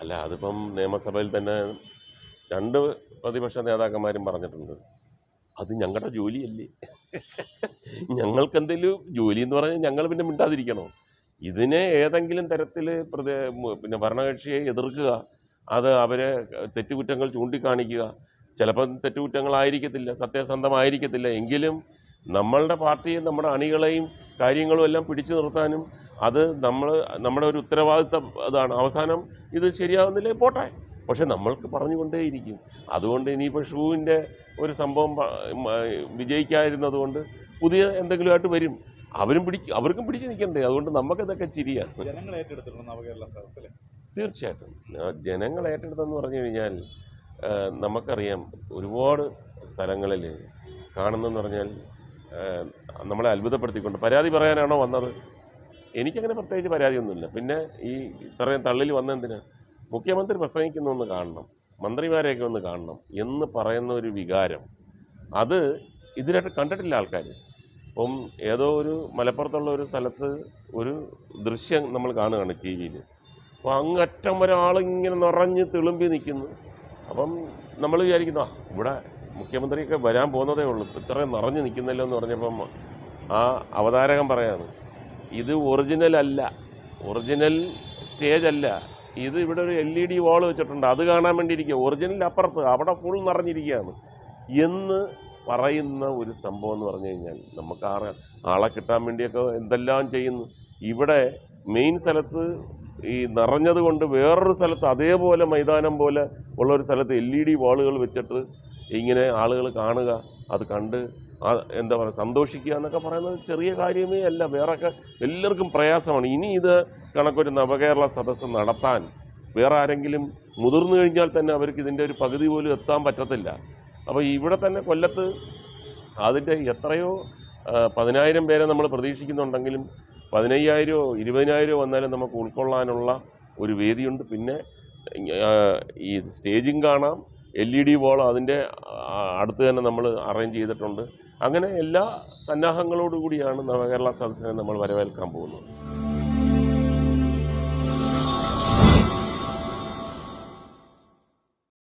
അല്ല അതിപ്പം നിയമസഭയിൽ തന്നെ രണ്ട് പ്രതിപക്ഷ നേതാക്കന്മാരും പറഞ്ഞിട്ടുണ്ട്. അത് ഞങ്ങളുടെ ജോലിയല്ലേ? ഞങ്ങൾക്ക് എന്തെങ്കിലും ജോലി എന്ന് പറഞ്ഞാൽ ഞങ്ങൾ പിന്നെ മിണ്ടാതിരിക്കണോ? ഇതിനെ ഏതെങ്കിലും തരത്തിൽ പ്രതി പിന്നെ ഭരണകക്ഷിയെ എതിർക്കുക അത് അവരെ തെറ്റുകുറ്റങ്ങൾ ചൂണ്ടിക്കാണിക്കുക ചിലപ്പം തെറ്റുകുറ്റങ്ങളായിരിക്കത്തില്ല സത്യസന്ധമായിരിക്കത്തില്ല എങ്കിലും നമ്മളുടെ പാർട്ടിയും നമ്മുടെ അണികളെയും കാര്യങ്ങളും എല്ലാം പിടിച്ചു നിർത്താനും അത് നമ്മൾ നമ്മുടെ ഒരു ഉത്തരവാദിത്തം അതാണ്. അവസാനം ഇത് ശരിയാവുന്നില്ലേ? പോട്ടെ. പക്ഷെ നമ്മൾക്ക് പറഞ്ഞുകൊണ്ടേയിരിക്കും. അതുകൊണ്ട് ഇനിയിപ്പോൾ ഷൂവിന്റെ ഒരു സംഭവം വിജയിക്കാതിരുന്നതുകൊണ്ട് പുതിയ എന്തെങ്കിലുമായിട്ട് വരും. അവരും പിടിക്കും അവർക്കും പിടിച്ച് നിൽക്കണ്ടേ? അതുകൊണ്ട് നമുക്കിതൊക്കെ ചിരിയാണ്. തീർച്ചയായിട്ടും. ജനങ്ങൾ ഏറ്റെടുത്തെന്ന് പറഞ്ഞു കഴിഞ്ഞാൽ നമുക്കറിയാം ഒരുപാട് സ്ഥലങ്ങളിൽ കാണുന്നതെന്ന് പറഞ്ഞാൽ നമ്മളെ അത്ഭുതപ്പെടുത്തിക്കൊണ്ട്. പരാതി പറയാനാണോ വന്നത്? എനിക്കങ്ങനെ പ്രത്യേകിച്ച് പരാതിയൊന്നുമില്ല. പിന്നെ ഈ ഇത്രയും തള്ളിൽ വന്നെന്തിനാ മുഖ്യമന്ത്രി പ്രസംഗിക്കുന്ന ഒന്ന് കാണണം. മന്ത്രിമാരെയൊക്കെ ഒന്ന് കാണണം എന്ന് പറയുന്ന ഒരു വികാരം. അത് ഇതിനായിട്ട് കണ്ടിട്ടില്ല ആൾക്കാർ ഇപ്പം ഏതോ ഒരു മലപ്പുറത്തുള്ള ഒരു സ്ഥലത്ത് ഒരു ദൃശ്യം നമ്മൾ കാണുകയാണ് ടി വിയിൽ. അപ്പോൾ അങ്ങറ്റം വരെ ആളിങ്ങനെ നിറഞ്ഞ് തിളുമ്പി നിൽക്കുന്നു. അപ്പം നമ്മൾ വിചാരിക്കുന്നു ആ ഇവിടെ മുഖ്യമന്ത്രിയൊക്കെ വരാൻ പോകുന്നതേ ഉള്ളൂ. ഇത്രയും നിറഞ്ഞു നിൽക്കുന്നല്ലോ എന്ന് പറഞ്ഞപ്പം ആ അവതാരകൻ പറയാണ് ഇത് ഒറിജിനൽ അല്ല. ഒറിജിനൽ സ്റ്റേജ് അല്ല. ഇത് ഇവിടെ ഒരു എൽ ഇ ഡി വാൾ വെച്ചിട്ടുണ്ട്. അത് കാണാൻ വേണ്ടി ഇരിക്കുക ഒറിജിനൽ അപ്പുറത്ത് അവിടെ ഫുൾ നിറഞ്ഞിരിക്കുകയാണ്. എന്ന് പറയുന്ന ഒരു സംഭവം എന്ന് പറഞ്ഞു കഴിഞ്ഞാൽ നമുക്ക് ആളെ ആളെ കിട്ടാൻ വേണ്ടിയൊക്കെ എന്തെല്ലാം ചെയ്യുന്നു. ഇവിടെ മെയിൻ സ്ഥലത്ത് ഈ നിറഞ്ഞത് കൊണ്ട് വേറൊരു സ്ഥലത്ത് അതേപോലെ മൈതാനം പോലെ ഉള്ള ഒരു സ്ഥലത്ത് എൽ ഇ ഡി വാളുകൾ വെച്ചിട്ട് ഇങ്ങനെ ആളുകൾ കാണുക. അത് കണ്ട് ആ എന്താ പറയുക സന്തോഷിക്കുക എന്നൊക്കെ പറയുന്നത് ചെറിയ കാര്യമേ അല്ല വേറൊക്കെ എല്ലാവർക്കും പ്രയാസമാണ്. ഇനി ഇത് കണക്കൊരു നവകേരള സദസ്സ് നടത്താൻ വേറെ ആരെങ്കിലും മുതിർന്നു കഴിഞ്ഞാൽ തന്നെ അവർക്ക് ഇതിന്റെ ഒരു പകുതി പോലും എത്താൻ പറ്റത്തില്ല. അപ്പോൾ ഇവിടെ തന്നെ കൊല്ലത്ത് അതിന്റെ എത്രയോ പതിനായിരം പേരെ നമ്മൾ പ്രതീക്ഷിക്കുന്നുണ്ടെങ്കിലും പതിനയ്യായിരമോ ഇരുപതിനായിരമോ വന്നാലും നമുക്ക് ഉൾക്കൊള്ളാനുള്ള ഒരു വേദിയുണ്ട്. പിന്നെ ഈ സ്റ്റേജിങ് കാണാം എൽ ഇ ഡി വോൾ അതിന്റെ അടുത്ത് തന്നെ നമ്മൾ അറേഞ്ച് ചെയ്തിട്ടുണ്ട്. അങ്ങനെ എല്ലാ സന്നാഹങ്ങളോടുകൂടിയാണ് നവകേരള സദസ്സിനെ നമ്മൾ വരവേൽക്കാൻ പോകുന്നത്.